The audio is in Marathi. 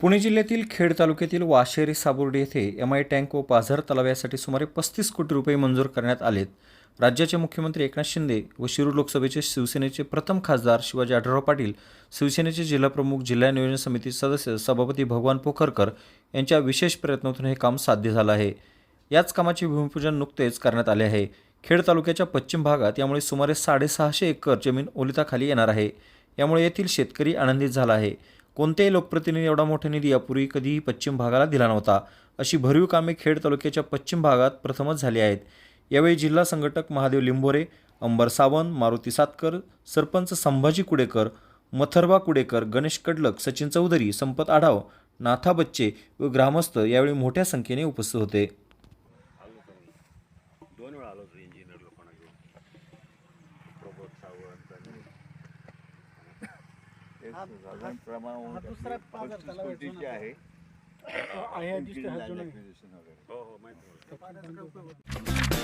पुणे जिल्ह्यातील खेड तालुक्यातील वाशेरी साबुर्डी येथे एम आय टँक व पाझर तलाव यासाठी सुमारे पस्तीस कोटी रुपये मंजूर करण्यात आलेत. राज्याचे मुख्यमंत्री एकनाथ शिंदे व शिरूर लोकसभेचे शिवसेनेचे प्रथम खासदार शिवाजी आढळराव पाटील शिवसेनेचे जिल्हाप्रमुख जिल्हा नियोजन समिती सदस्य सभापती भगवान पोखरकर यांच्या विशेष प्रयत्नातून हे काम साध्य झालं आहे. याच कामाचे भूमिपूजन नुकतेच करण्यात आले आहे. खेड तालुक्याच्या पश्चिम भागात यामुळे सुमारे साडेसहाशे एकर जमीन ओलिताखाली येणार आहे. यामुळे येथील शेतकरी आनंदित झाला आहे. कोणत्याही लोकप्रतिनिधी एवढा मोठा निधी यापूर्वी कधीही पश्चिम भागाला दिला नव्हता. अशी भरीव कामे खेड तालुक्याच्या पश्चिम भागात प्रथमच झाली आहेत. यावेळी जिल्हा संघटक महादेव लिंबोरे अंबर सावंत मारुती सातकर सरपंच संभाजी कुडेकर मथरबा कुडेकर गणेश कडलक सचिन चौधरी संपत आढाव नाथा बच्चे व ग्रामस्थ यावेळी मोठ्या संख्येने उपस्थित होते. प्रमाण दुसरा पस्तीस कोटीचे. आहे आहे हा वगैरे हो हो माहिती